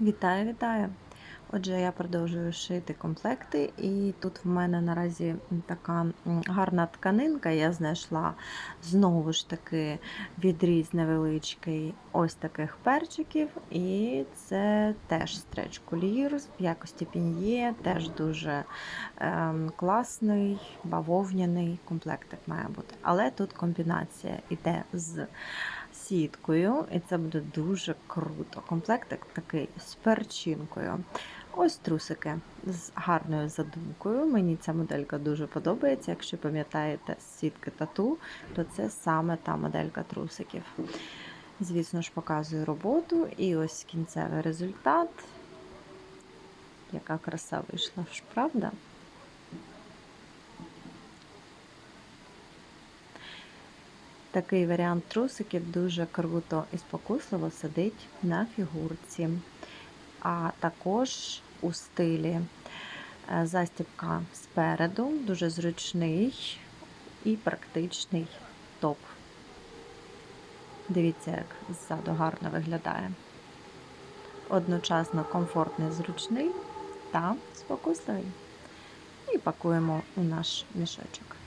Вітаю, вітаю! Отже, я продовжую шити комплекти, і тут в мене наразі така гарна тканинка. Я знайшла знову ж таки відріз невеличкий ось таких перчиків, і це теж стреч кулір в якості пін'є, теж дуже ем, класний, бавовняний комплектик має бути. Але тут комбінація йде з сіткою, і це буде дуже круто. Комплектик такий з перчинкою. Ось трусики з гарною задумкою. Мені ця моделька дуже подобається. Якщо пам'ятаєте сітки тату, то це саме та моделька трусиків. Звісно ж, показую роботу, і ось кінцевий результат. Яка краса вийшла, ж правда? Такий варіант трусиків дуже круто і спокусливо сидить на фігурці. А також у стилі е, застібка спереду, дуже зручний і практичний топ. Дивіться, як ззаду гарно виглядає. Одночасно комфортний, зручний та спокусливий. І пакуємо у наш мішочок.